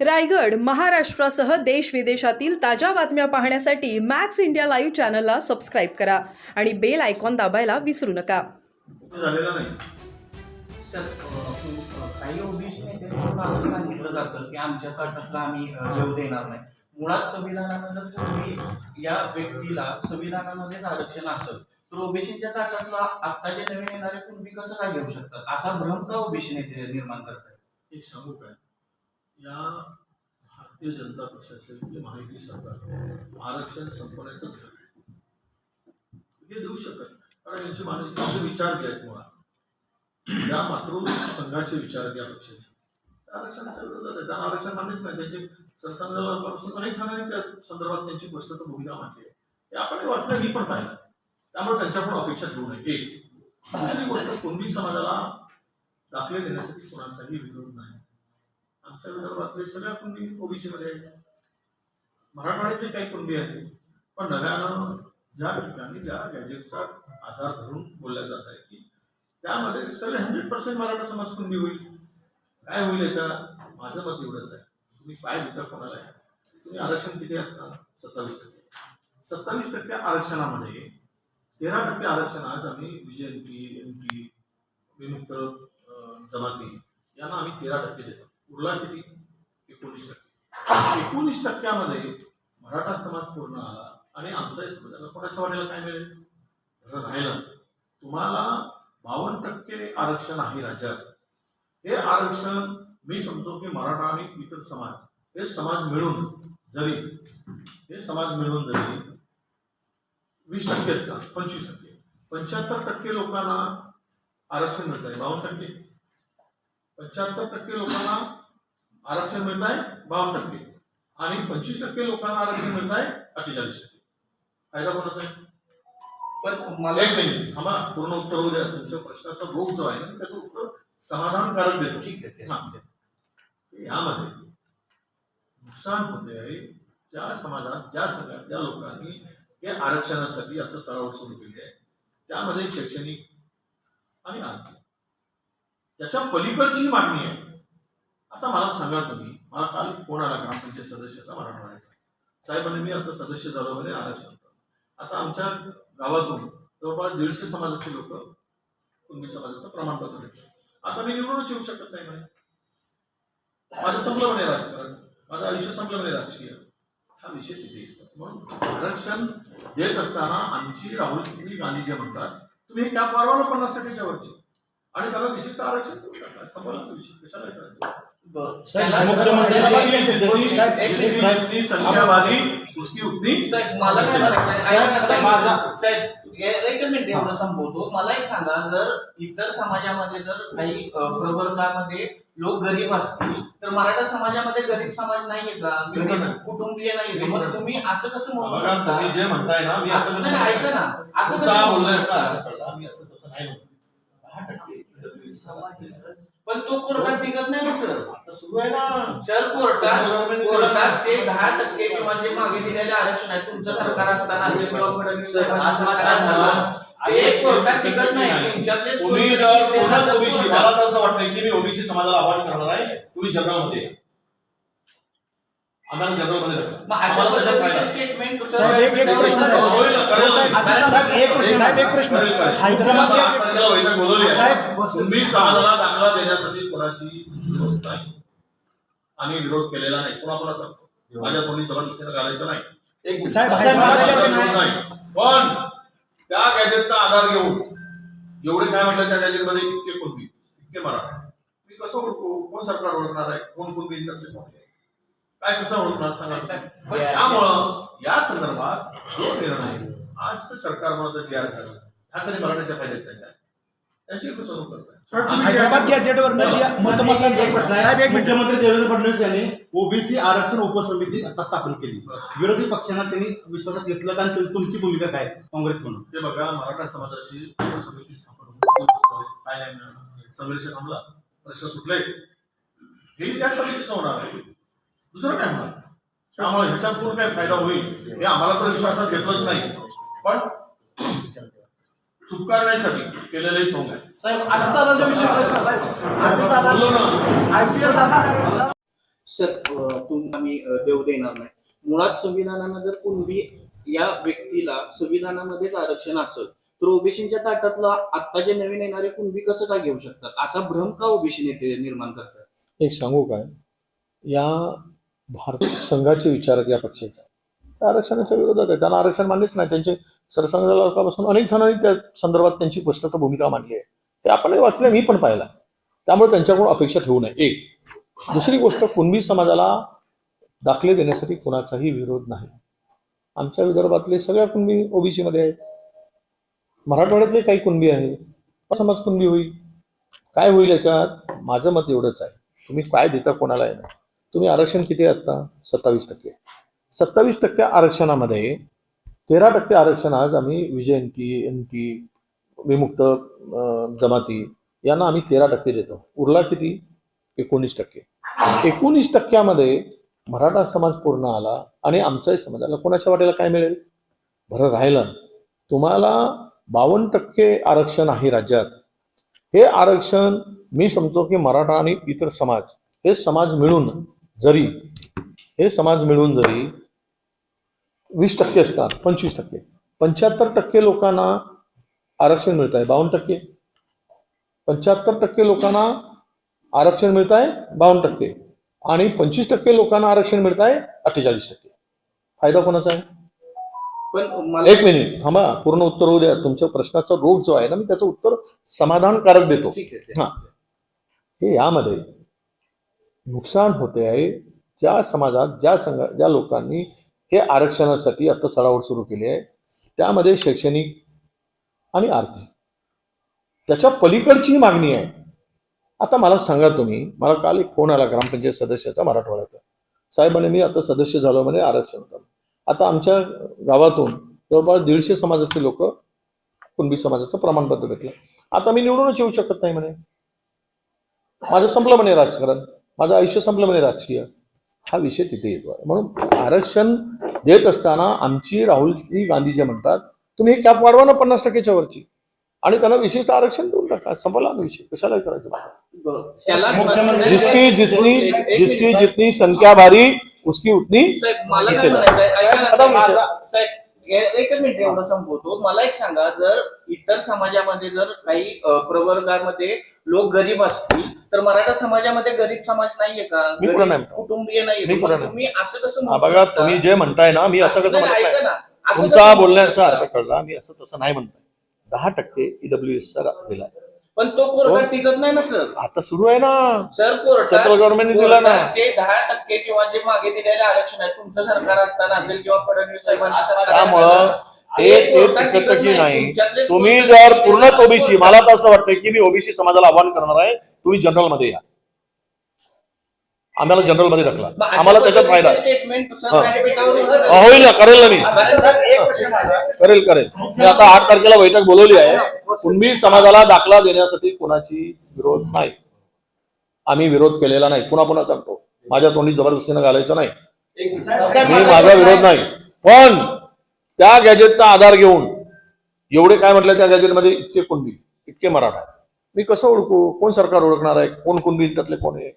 रायगड महाराष्ट्रासह देश विदेशातील ताज्या बातम्या पाहण्यासाठी मॅक्स इंडिया लाईव्ह चॅनलला सबस्क्राईब करा आणि बेल आयकॉन दाबायला विसरू नका. झालेला नाही? सर अ, काही ओबीसी नेत्यांकडून असं सांगितलं जातं की आमच्या गटातला आम्ही अ, देऊ देणार नाही. मुळात संविधानानं जर तुम्ही या व्यक्तीला संविधानामध्येच आरक्षण असेल तर ओबीसीच्या गटातला आत्ताचे नवीन येणारे कुणबी कसं काय घेऊ शकतात? असा भ्रम का ओबीसी नेते निर्माण करतात? एक सांगू काय या भारतीय जनता पक्षाचे म्हणजे माहिती सरकार आरक्षण संपवण्याचं हे देऊ शकत नाही. कारण यांची मानसिक विचार जे आहेत मुळात या मातृ संघाचे विचार या पक्षाचे. त्या आरक्षणाच्या विरोधात आहे त्यांना आरक्षण मान्यच नाही. त्यांचे सरसंघापासून अनेक जणांनी त्या संदर्भात त्यांची स्पष्ट भूमिका मांडली आहे. हे आपण वाचलं मी पण पाहिलं. त्यामुळे त्यांच्याकडून अपेक्षा ठेवू नये एक दुसरी गोष्ट कुणबी समाजाला दाखले देण्यासाठी कोणाचाही विरोध नाही. आमच्या विदर्भातले सगळ्या कुणबी ओबीसी मध्ये आहेत. मराठवाड्यातले काही कुणबी आहेत पण नव्यानं ज्या ठिकाणी ज्या गॅजेटचा आधार धरून बोलल्या जात आहे की त्यामध्ये सगळे हंड्रेड पर्सेंट मराठा समाज कुणबी होईल. काय होईल याच्या माझं मत एवढंच आहे. तुम्ही काय देता कोणाला आहे? तुम्ही आरक्षण किती आता सत्तावीस टक्के. सत्तावीस टक्के आरक्षणामध्ये तेरा टक्के आरक्षण आज आम्ही बीजेपी एम पी विमुक्त जमाती यांना आम्ही तेरा टक्के देतो. उरला किती? एकोणीस टक्के. एकोणीस टक्क्यामध्ये मराठा समाज पूर्ण आला आणि आमचाही समाजाला कोणाच्या वाटेला काय मिळेल? राहिलं तुम्हाला बावन्न टक्के आरक्षण आहे राज्यात. हे आरक्षण मी समजतो की मराठा आणि इतर समाज हे समाज मिळून जरी हे समाज मिळून जरी वीस टक्के असतात पंचवीस टक्के. पंच्याहत्तर टक्के लोकांना आरक्षण मिळत आहे बावन्न टक्के. पंच्याहत्तर टक्के लोकांना आरक्षण मिळत आहे बावन्न टक्के. आणि पंचवीस टक्के लोकांना आरक्षण मिळत आहे अठ्ठेचाळीस टक्के. फायदा कोणाचा आहे? पण मला एक मिनिट. थांबा. पूर्ण उत्तर होऊ द्या. तुमच्या प्रश्नाचा भोग जो आहे ना त्याचं उत्तर समाधानकारक देतो. ठीक आहे. हा. यामध्ये नुकसान होते आहे. ज्या समाजात ज्या सगळ्या ज्या लोकांनी हे आरक्षणासाठी आता चळवळ सुरू केली आहे त्यामध्ये शैक्षणिक आणि आर्थिक. त्याच्या पलीकडची मागणी आहे. आता मला सांगा तुम्ही मला काल फोन आला ग्रामपंचायत सदस्याचा मराठवाड्याचा साहेबांनी मी आता सदस्य झालो म्हणे आरक्षण आता आमच्या गावातून जवळपास दीडशे समाजाचे लोक कुणबी समाजाचं प्रमाणपत्र देतात. आता मी निवडूनच येऊ शकत नाही म्हणे. माझं संपलं म्हणे राजकारण. माझं आयुष्य संपलं म्हणे राजकीय. हा विषय तिथे येतो. म्हणून आरक्षण देत असताना आमची राहुल गांधी जे म्हणतात तुम्ही हे कॅप वाढवा ना पन्नास टक्क्याच्या वरची आणि त्याला विशिष्ट आरक्षण देऊ शकता. संपला विषय. कशाला जितनी- संख्यावादी उसकी उतनी मला काय म्हणायचं एकच मिनिट एवढं संपवतो मला एक सांगा जर इतर समाजामध्ये जर काही प्रवर्गामध्ये लोक गरीब असतील तर मराठा समाजामध्ये गरीब समाज नाहीये का गरीब. कुटुंबीय नाहीये मग. तुम्ही असं कसं म्हणू तुम्ही शकता जे म्हणताय ना मी असं ऐका ना असं बोलण्याचा मी असं तसं नाही म्हणतो. दहा टक्के इकडे समाज पण तो कोर्टात टिकत नाही ना सर. आता सुरू आहे ना. सर कोर्टात कोर्टात ते दहा टक्के किंवा जे मागे दिलेले आरक्षण आहे तुमचं सरकार असताना असेल किंवा फडणवीस सरकार असताना ते कोर्टात टिकत नाही. तुमच्यातले तुम्ही मला तर असं वाटतंय की मी ओबीसी समाजाला आव्हान करणार आहे. तुम्ही जनरलमध्ये या. आम्हाला जनरलमध्ये टाका. मग अशा आम्हाला त्याच्यात स्टेटमेंट साहेब, एक- एक प्रश्न एक प्रश्न एक प्रश्न? हैदराबाद तुम्ही समाजाला दाखला देण्यासाठी कोणाची विरोध नाही. आम्ही विरोध केलेला नाही. कोणाकोणाचा? माझ्या कोणी जबरदस्तीनं घालायचं नाही. एक साहेब, नाही. पण त्या गॅजेटचा आधार घेऊन एवढे काय म्हटलं त्या गॅजेटमध्ये इतके कुणबी इतके मराठा. मी कसं ओळखू? कोण सरकार ओळखणार आहे? कोण कुणबी त्यातले कोण? काय कसं ओळखणार सांगा पण त्यामुळं या संदर्भात जो निर्णय आज सरकार म्हणत जी आर काढला हा तरी मराठ्याच्या फायद्याचा आहे? त्यांची फसवणूक आहे. साहेब एक मुख्यमंत्री देवेंद्र फडणवीस यांनी ओबीसी आरक्षण उपसमिती आता स्थापन केली. विरोधी पक्षांना त्यांनी विश्वासात घेतलं कारण तुम- तुमची भूमिका काय? काँग्रेस म्हणून. ते बघा मराठा समाजाची उपसमिती स्थापन होती. काय नाही मिळालं संघर्ष थांबला प्रश्न सुटले हे त्या समितीचं होणार आहे. दुसरं काय होणार त्यामुळे ह्याच्यातून काय फायदा होईल? हे आम्हाला तर विश्वासात घेतलंच नाही. पण चूक करण्यासाठी केलेले सोंग आहे सर आम्ही देऊ देणार नाही. मुळात संविधानानं जर कुणबी या व्यक्तीला संविधानामध्येच आरक्षण असेल तर ओबीसीच्या ताटातला आता जे नवीन येणारे कुणबी कसं काय घेऊ शकतात? असा भ्रम का ओबीसी नेते निर्माण करतात? एक सांगू काय? या भारत संघाचे विचार आहेत या पक्षाच्या त्या आरक्षणाच्या विरोधात आहे. त्यांना आरक्षण मानलेच नाही. त्यांचे सरसंघापासून अनेक जणांनी त्या संदर्भात त्यांची स्पष्ट भूमिका मांडली आहे. ते आपणही वाचले मी पण पाहिला. त्यामुळे त्यांच्याकडून अपेक्षा ठेवू नये. एक दुसरी गोष्ट कुणबी समाजाला दाखले देण्यासाठी कुणाचाही विरोध नाही. आमच्या विदर्भातले सगळ्या कुणबी ओबीसीमध्ये आहेत. मराठवाड्यातले काही कुणबी आहे समाज कुणबी होईल? काय होईल याच्यात? माझं मत एवढंच आहे. तुम्ही काय देता कोणाला येणार? तुम्ही आरक्षण किती आत्ता? सत्तावीस टक्के. सत्तावीस टक्के आरक्षणामध्ये तेरा टक्के आरक्षण आज आम्ही V J N T N T विमुक्त जमाती यांना आम्ही तेरा टक्के देतो. उरला किती? एकोणीस टक्के. एकोणीस टक्क्यामध्ये मराठा समाज पूर्ण आला आणि आमचाही समाज आला. कोणाच्या वाटेला काय मिळेल? बरं राहिलं तुम्हाला बावन्न टक्के आरक्षण आहे राज्यात. हे आरक्षण मी समजतो की मराठा आणि इतर समाज हे समाज मिळून जरी हे समाज मिळून जरी वीस टक्के असतात पंचवीस टक्के. पंच्याहत्तर टक्के लोकांना आरक्षण मिळत आहे बावन्न टक्के. पंच्याहत्तर टक्के लोकांना आरक्षण मिळत आहे बावन्न टक्के. आणि पंचवीस टक्के लोकांना आरक्षण मिळत आहे अठ्ठेचाळीस टक्के. फायदा कोणाचा आहे? पण एक मिनिट थांबा पूर्ण उत्तर होऊ द्या. तुमच्या प्रश्नाचा रोग जो आहे ना मी त्याचं उत्तर समाधानकारक देतो. ठीक आहे. हा. हे यामध्ये नुकसान होते आहे. ज्या समाजात ज्या संघ ज्या लोकांनी हे आरक्षणासाठी आता चढावड सुरू केली आहे त्यामध्ये शैक्षणिक आणि आर्थिक. त्याच्या पलीकडची मागणी आहे. आता मला सांगा तुम्ही मला काल एक फोन आला ग्रामपंचायत सदस्याचा मराठवाड्याचा. साहेबांनी मी आता सदस्य झालो म्हणे आरक्षण झालं आता आमच्या गावातून जवळपास दीडशे समाजाचे लोक कुणबी समाजाचं प्रमाणपत्र भेटलं आता मी निवडूनच येऊ शकत नाही म्हणे. माझं संपलं म्हणे राजकारण. माझं आयुष्य संपलं म्हणे राजकीय. हा विषय तिथे येतो आहे म्हणून आरक्षण देत असताना आमची राहुलजी गांधी जे म्हणतात तुम्ही हे कॅप वाढवा ना पन्नास टक्क्याच्या वरची. आणि त्यांना विशिष्ट आरक्षण देऊन टाका. संपला ना विषय. कशाला करायचं? जिसकी जितनी एक- एक जिसकी. जितनी संख्या भारी उसकी उतनी साहेब, मला काय विषय नाही. म्हणायचं आहे, ऐका ना, आता विषय- साहेब, ए- एकच मिनिट एवढं संपवतो. मला एक सांगा जर इतर समाजामध्ये जर काही प्रवर्गामध्ये लोक गरीब असतील तर मराठा समाजामध्ये गरीब समाज नाहीये का मी कुठं नाही म्हणतो. कुटुंबीय नाहीये मी का? कुठं मग नाही. तुम्ही असं कसं हा म्हणू बघा शकता? तुम्ही जे म्हणताय ना मी असं कसं नाही, म्हणत ऐका नाही ना. असं तुमचा म्हणू बोलण्याचा शकता? अर्थ कळला मी असं तसं नाही म्हणतोय दहा टक्के ईडब्ल्यू दिला पण तो कोर्टात. टिकत नाही ना सर आता सुरू आहे ना सर कोर्टात Central government ने दिला ना. कोर्टात ते दहा टक्के किंवा जे मागे दिलेले आरक्षण आहे तुमचं सरकार असताना असेल किंवा फडणवीस साहेबांचं सरकार त्यामुळं ते ते टिकत की नाही. तुम्ही जर पूर्णच ओबीसी मला तर असं वाटतं की मी ओबीसी समाजाला आव्हान करणार आहे. तुम्ही जनरलमध्ये या. आम्हाला जनरलमध्ये अशा आम्हाला त्याच्यात फायदा होईल ना करेल ना मी. करेल करेल. मी आता आठ तारखेला बैठक बोलवली आहे. कुणबी समाजाला दाखला देण्यासाठी कुणाची विरोध नाही. आम्ही विरोध केलेला नाही. पुन्हा पुन्हा सांगतो? माझ्या तोंडी जबरदस्तीनं घालायचं नाही. मी माझा विरोध नाही. पण त्या गॅजेटचा आधार घेऊन एवढे काय म्हटलं त्या गॅजेटमध्ये इतके कुणबी इतके मराठा मी कसं ओळखू? कोण सरकार ओळखणार आहे? कोण कुणबी त्यातले कोण आहे?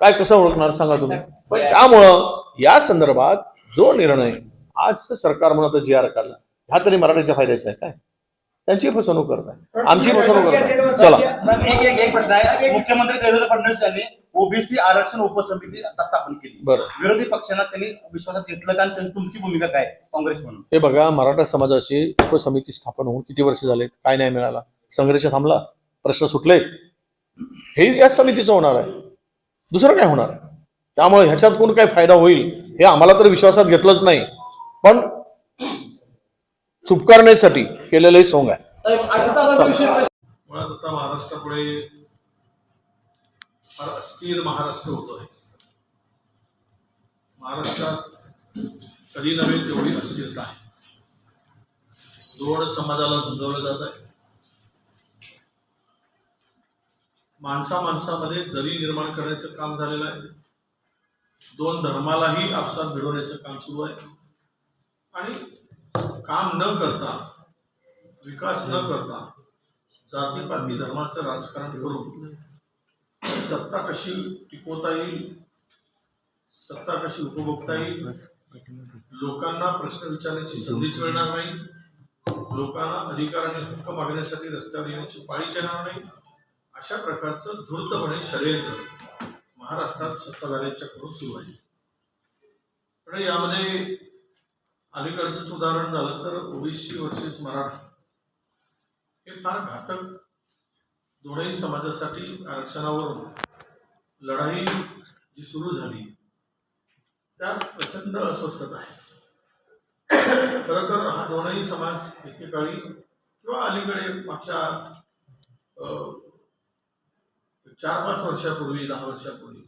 काय कसं ओळखणार सांगा तुम्ही? पण त्यामुळं या संदर्भात जो निर्णय आज सरकार म्हणून आता जी आर काढला हा तरी मराठीच्या फायद्याचा आहे काय? त्यांची फसवणूक करत आहे आमची फसवणूक करत आहे चला एक प्रश्न आहे. मुख्यमंत्री देवेंद्र फडणवीस यांनी ओबीसी आरक्षण उपसमिती आता स्थापन केली. बरं. विरोधी पक्षांना त्यांनी विश्वासात घेतलं का आणि त्यांची- तुमची भूमिका काय काँग्रेस म्हणून. हे बघा मराठा समाजाची उपसमिती स्थापन होऊन किती वर्ष झालेत? काय नाही मिळाला? संघर्ष थांबला? प्रश्न सुटलेत हे याच समितीचं होणार आहे. दुसरं काय होणार? त्यामुळे ह्याच्यात कोण काय फायदा होईल? हे आम्हाला तर विश्वासात घेतलंच नाही. पण चुपकारण्यासाठी केलेलं हे सोंग आहे. मुळात आता महाराष्ट्रापुढे अस्थिर महाराष्ट्र होतोय महाराष्ट्रात कधी नव्हे तेवढी अस्थिरता आहे. दोन समाजाला झुंजवलं जात आहे. माणसा माणसामध्ये दरी निर्माण करण्याचं काम झालेलं आहे दोन धर्मालाही आपसात भिडवण्याचं काम सुरू आहे. आणि काम न करता विकास न करता जातीपाती धर्माचं राजकारण करून सत्ता कशी टिकवता येईल? सत्ता कशी उपभोगता येईल? लोकांना प्रश्न विचारण्याची संधीच मिळणार नाही. लोकांना अधिकार आणि हक्क मागण्यासाठी रस्त्यावर येण्याची पाळीच येणार नाही. अशा प्रकारचं धूर्तपणे षडयंत्र महाराष्ट्रात सत्ताधाऱ्यांच्याकडून सुरू आहे. पण यामध्ये अलीकडचंच उदाहरण झालं तर ओबीसी वर्सेस मराठा हे फार घातक दोनही समाजासाठी आरक्षणावर लढाई जी सुरू झाली त्यात प्रचंड अस्वस्थता आहे. खरं तर हा दोनही समाज एकेकाळी किंवा अलीकडे मागच्या अं, चार पाच वर्षापूर्वी दहा वर्षापूर्वी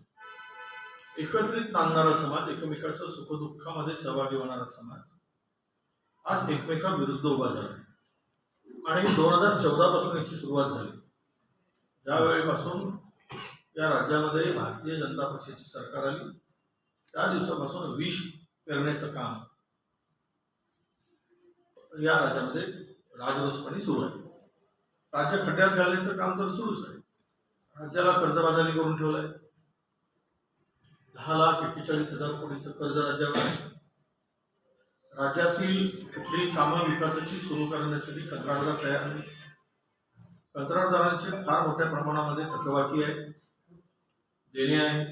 एकत्रित नांदणारा समाज एकमेकाच्या सुखदुःखामध्ये सहभागी होणारा समाज आज एकमेकाविरुद्ध उभा झाला आणि दोन हजार चौदा पासून याची सुरुवात झाली. ज्यावेळेपासून या राज्यामध्ये भारतीय जनता पक्षाची सरकार आली. त्या दिवसापासून विष पेरण्याचं काम या राज्यामध्ये राजरोसपणे सुरू आहे. राज्य खड्ड्यात घालण्याचं काम तर सुरूच आहे. राज्याला कर्जबाजारी करून ठेवलंय. दहा लाख एक्केचाळीस हजार कोटीचं कर्ज राज्यावर आहे. राज्यातील कुठली कामं विकासाची सुरू करण्यासाठी कंत्राटदार तयार नाही. कंत्राटदारांची फार मोठ्या प्रमाणामध्ये थकबाकी आहे देणे आहे.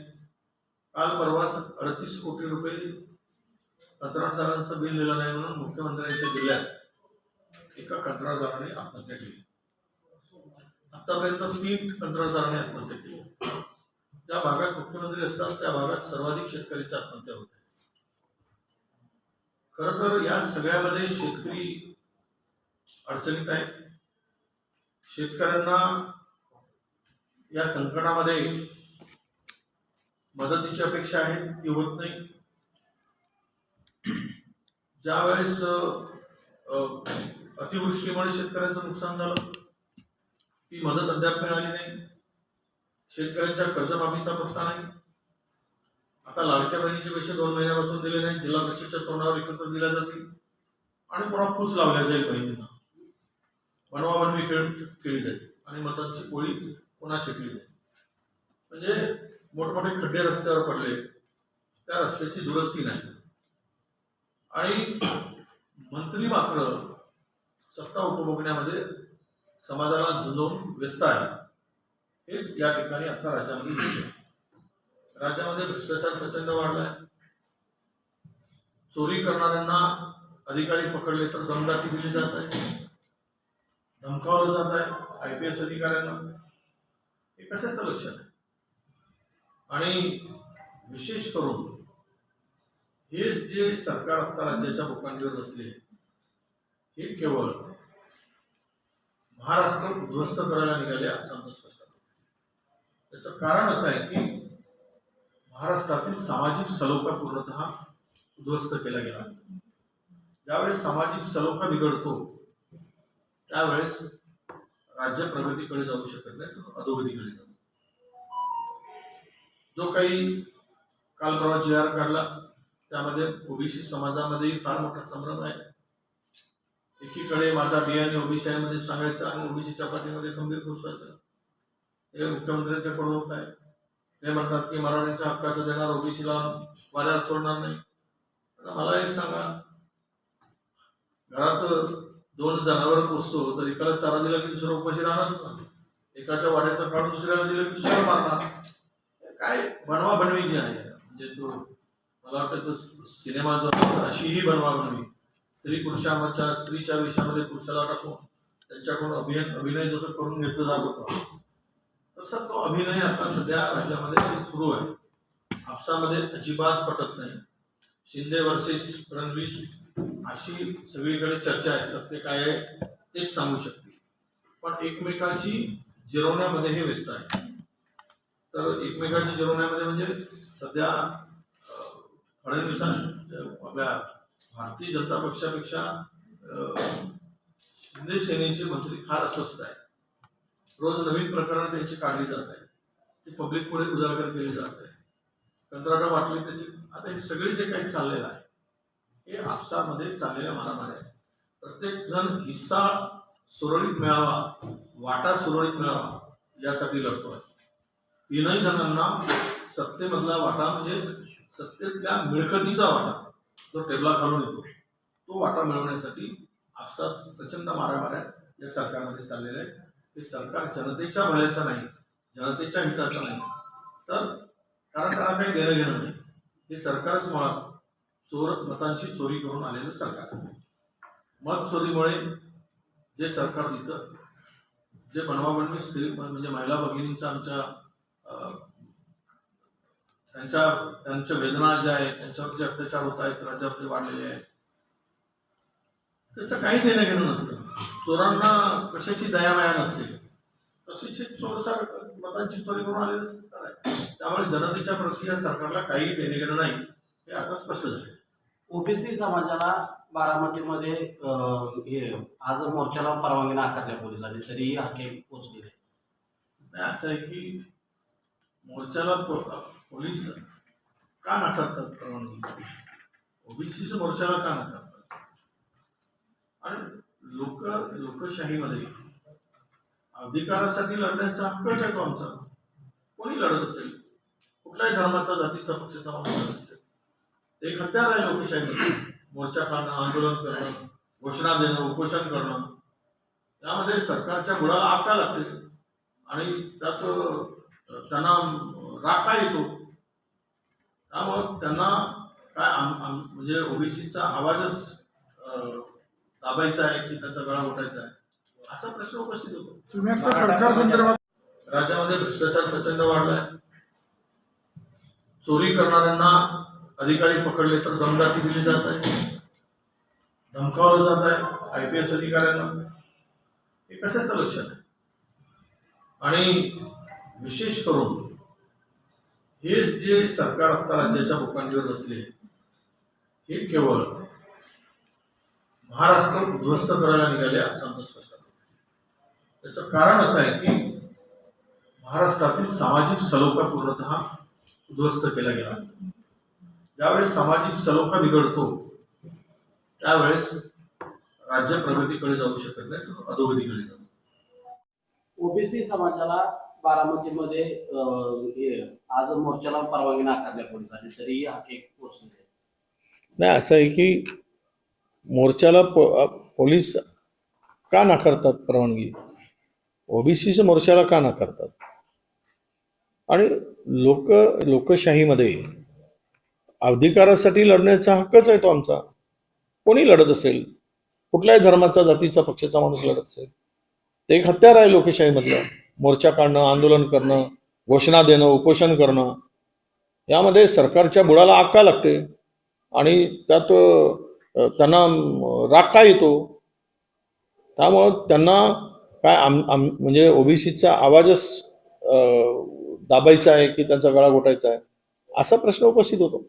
काल परवाच अडतीस कोटी रुपये कंत्राटदारांचं बिल दिलं नाही म्हणून मुख्यमंत्र्यांच्या जिल्ह्यात एका कंत्राटदाराने आत्महत्या केली. आतापर्यंत तीन कंत्राटदाराने आत्महत्या केली. ज्या भागात मुख्यमंत्री असतात त्या भागात सर्वाधिक शेतकऱ्यांच्या आत्महत्या होते. खर तर या सगळ्यामध्ये शेतकरी अडचणीत आहेत शेतकऱ्यांना या संकटामध्ये मदतीची अपेक्षा आहे ती होत नाही. ज्या वेळेस अतिवृष्टीमुळे शेतकऱ्यांचं नुकसान झालं ती मदत अद्याप मिळाली नाही. शेतकऱ्यांच्या कर्जमाफीचा पत्ता नाही. आता लाडक्या बहिणीचे पैसे दोन महिन्यापासून दिले नाही जिल्हा परिषदच्या तोंडावर एकत्र दिल्या जातील आणि पुन्हा फूस लावल्या जाईल बहिणींना. बनवाबनवी खेळ केली जाईल. आणि मतांची पोळी पुन्हा शेकली जाईल. म्हणजे मोठमोठे खड्डे रस्त्यावर पडले. त्या रस्त्याची दुरुस्ती नाही. आणि मंत्री मात्र सत्ता उपभोगण्यामध्ये समाजाला झुंजवून व्यस्त आहे. हेच या ठिकाणी आता राज्यामध्ये दिसते राज्यामध्ये भ्रष्टाचार प्रचंड वाढलाय. चोरी करणाऱ्यांना अधिकारी पकडले तर दमदाटी दिली जात आहे. धमकावलं जात आहे आय पी एस अधिकाऱ्यांना. हे कशाचं लक्षण आहे? आणि विशेष करून हे जे सरकार आता राज्याच्या भूखंडीवर बसले हे केवळ महाराष्ट्र उद्ध्वस्त करायला निघाले असं आमचं स्पष्ट त्याचं कारण असं आहे की महाराष्ट्रातील सामाजिक सलोखा पूर्णतः उद्ध्वस्त केला गेला. ज्यावेळेस सामाजिक सलोखा बिघडतो त्यावेळेस राज्य प्रगतीकडे जाऊ शकत नाही तर अधोगतीकडे जाऊ. जो काही काल परवा जी आर काढला त्यामध्ये ओबीसी समाजामध्ये फार मोठा संभ्रम आहे. एकीकडे माझा बियाणे ओबीसी मध्ये सांगायचं आणि ओबीसीच्या पाठीमध्ये गंभीर घुसवायचं हे मुख्यमंत्र्यांच्याकडून होत आहे. ते म्हणतात की मराठ्यांच्या हक्काचं देणार ओबीसीला वाऱ्यावर सोडणार नाही. आता मला एक सांगा. घरात दोन जनावर पोचतो तर एकाला चारा दिला की दुसरा उपाशी राहणार ना एकाच्या वाड्याचा काढून दुसऱ्याला दिलं की दुसऱ्याला मारणार. काय बनवा बनवी जी आहे. म्हणजे तो मला वाटतं तो सिनेमा जो अशी ही बनवा बनवी. स्त्री पुरुषाच्या स्त्रीच्या विषयामध्ये पुरुषाला टाकून त्यांच्याकडून अभिनय अभिनय जसं करून घेतलं जात होता तसं तो अभिनय आता सध्या राज्यामध्ये सुरू आहे. आपसामध्ये अजिबात पटत नाही. शिंदे वर्सेस फडणवीस अशी सगळीकडे चर्चा आहे सत्य काय आहे तेच सांगू शकते. पण एकमेकाची जिरवण्यामध्ये हे व्यस्त आहे. तर एकमेकाची जिरवण्यामध्ये म्हणजे सध्या फडणवीसां आपल्या भारतीय जनता पक्षापेक्षा शिंदे सेनेचे मंत्री फार अस्वस्थ आहे रोज नवीन प्रकरण त्यांची काढली जात आहे ते पब्लिक पुढे उजागर केली जात आहे कंत्राटा वाटली त्याची आता हे सगळे जे काही चाललेलं आहे हे आपसामध्ये चाललेल्या मारामार आहे. प्रत्येक जण हिस्सा सुरळीत मिळावा वाटा सुरळीत मिळावा यासाठी लढतोय. तीनही जणांना सत्तेमधला वाटा म्हणजे सत्तेतल्या मिळकतीचा वाटा जो टेबलाखालून येतो. तो वाटा मिळवण्यासाठी आपसात प्रचंड मारामाऱ्या या सरकारमध्ये चाललेल्या आहेत. हे सरकार जनतेच्या भल्याचं नाही जनतेच्या हिताचं नाही. तर कारण त्याला काही देणं घेणं नाही. हे सरकारच मुळात चोर मतांची चोरी करून आलेलं सरकार मत चोरीमुळे जे सरकार देतं जे बनवाबनवी स्त्री म्हणजे महिला भगिनींच्या आमच्या अं, त्यांच्या त्यांच्या वेदना ज्या आहेत त्यांच्यावर जे अत्याचार होत आहेत राज्यावरती वाढलेले आहेत त्याचं काही देणं घेणं नसतं. चोरांना कशाची दयामाया नसते? तशीच हे चोर सर मतांची चोरी करून आलेलं सरकार आहे त्यामुळे जनतेच्या प्रती या सरकारला काही देणे घेणं नाही हे आता स्पष्ट झाले ओबीसी समाजाला बारामतीमध्ये हे आज मोर्चाला परवानगी नाकारल्या पोलिसांनी तरीही हाके पोचलेले नाही असं आहे की मोर्चाला पोलीस का नाकारतात परवानगी? ओबीसी मोर्चाला का नाकारतात? आणि लोक लोकशाहीमध्ये अधिकारासाठी लढण्याचा हक्कच आहे तो आमचा कोणी लढत असेल? कुठल्याही धर्माचा जातीचा पक्षाचा माणूस असेल. ते एक हत्यार आहे लोकशाही मोर्चा काढणं आंदोलन करणं घोषणा देणं उपोषण करणं. यामध्ये सरकारच्या गुळाला आका लागते? आणि त्याच त्यांना राखा येतो. त्यामुळं त्यांना काय आम- म्हणजे ओबीसीचा आवाजच दाबायचा आहे की त्याचा गळा उठायचा आहे? असा प्रश्न उपस्थित होतो. तुम्ही आता सरकार संदर्भात राज्यामध्ये भ्रष्टाचार प्रचंड वाढलाय. चोरी करणाऱ्यांना अधिकारी पकडले तर दमदाटी दिली जात आहे. धमकावलं जात आहे आय पी एस अधिकाऱ्यांना. हे कशाचं लक्षण आहे? आणि विशेष करून हे जे सरकार आता राज्याच्या भूखंडीवर बसले हे केवळ महाराष्ट्र उद्ध्वस्त करायला निघाले असं आमचं स्पष्ट. त्याचं कारण असं आहे की महाराष्ट्रातील सामाजिक सलोखा पूर्णतः उद्ध्वस्त केला गेला. ज्यावेळेस सामाजिक सलोखा बिघडतो त्यावेळेस राज्य प्रगतीकडे जाऊ शकत नाही तर अधोगतीकडे जातो ओबीसी समाजाला बारामतीमध्ये अं, हे आज मोर्चाला परवानगी नाकारल्या पोलिसांनी तरीही हाके पोचलेले नाही. असं आहे की मोर्चाला पो पोलीस का नाकारतात परवानगी? ओबीसीच्या मोर्चाला का नाकारतात आणि लोक लोकशाहीमध्ये अधिकारासाठी लढण्याचा हक्कच आहे तो आमचा. कोणी लढत असेल? कुठल्याही धर्माचा जातीचा पक्षाचा माणूस लढत असेल? ते एक हत्यार आहे लोकशाहीमधलं. मोर्चा काढणं आंदोलन करणं घोषणा देणं उपोषण करणं. यामध्ये सरकारच्या बुडाला आग लागते. आणि त्यात त्यांना अम, राग का येतो? त्यामुळं त्यांना काय आम आम म्हणजे ओबीसीचा आवाजच दाबायचा आहे की त्यांचा गळा घोटायचा आहे? असा प्रश्न उपस्थित होतो.